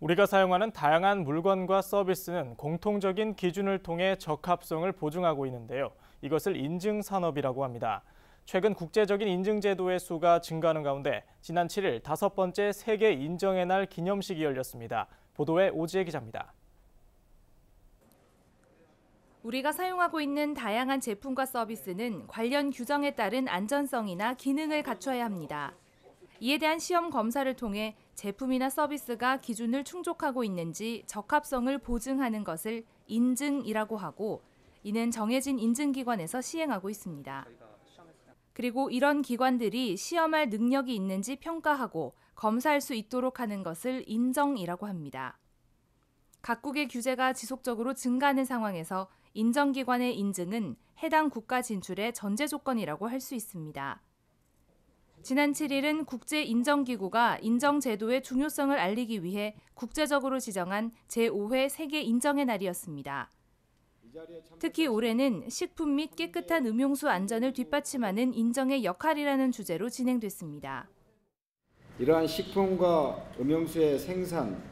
우리가 사용하는 다양한 물건과 서비스는 공통적인 기준을 통해 적합성을 보증하고 있는데요. 이것을 인증 산업이라고 합니다. 최근 국제적인 인증 제도의 수가 증가하는 가운데 지난 7일 다섯 번째 세계 인정의 날 기념식이 열렸습니다. 보도에 오지혜 기자입니다. 우리가 사용하고 있는 다양한 제품과 서비스는 관련 규정에 따른 안전성이나 기능을 갖춰야 합니다. 이에 대한 시험 검사를 통해 제품이나 서비스가 기준을 충족하고 있는지 적합성을 보증하는 것을 인증이라고 하고 이는 정해진 인증기관에서 시행하고 있습니다. 그리고 이런 기관들이 시험할 능력이 있는지 평가하고 검사할 수 있도록 하는 것을 인정이라고 합니다. 각국의 규제가 지속적으로 증가하는 상황에서 인정기관의 인증은 해당 국가 진출의 전제 조건이라고 할 수 있습니다. 지난 7일은 국제인정기구가 인정제도의 중요성을 알리기 위해 국제적으로 지정한 제5회 세계 인정의 날이었습니다. 특히 올해는 식품 및 깨끗한 음용수 안전을 뒷받침하는 인정의 역할이라는 주제로 진행됐습니다. 이러한 식품과 음용수의 생산,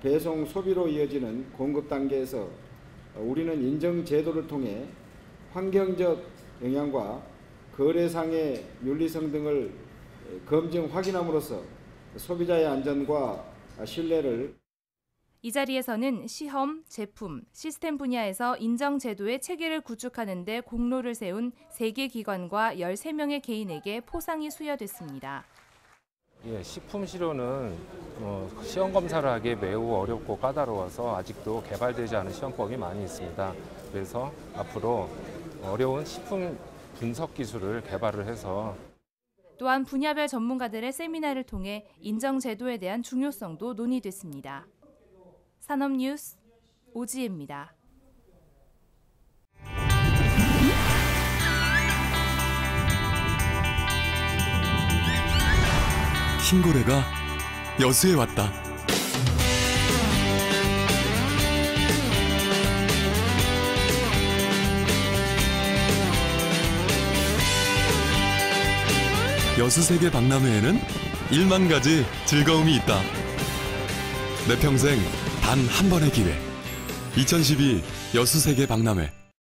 배송, 소비로 이어지는 공급 단계에서 우리는 인정 제도를 통해 환경적 영향과 거래상의 윤리성 등을 검증 확인함으로써 소비자의 안전과 신뢰를 이 자리에서는 시험, 제품, 시스템 분야에서 인정 제도의 체계를 구축하는 데 공로를 세운 3개 기관과 13명의 개인에게 포상이 수여됐습니다. 예, 식품 시료는 어, 시험 검사를 하기 매우 어렵고 까다로워서 아직도 개발되지 않은 시험법이 많이 있습니다. 그래서 앞으로 어려운 식품 분석 기술을 개발을 해서 또한 분야별 전문가들의 세미나를 통해 인정 제도에 대한 중요성도 논의됐습니다. 산업뉴스 오지혜입니다. 흰고래가 여수에 왔다. 여수세계 박람회에는 1만 가지 즐거움이 있다. 내 평생 단 한 번의 기회. 2012 여수세계 박람회.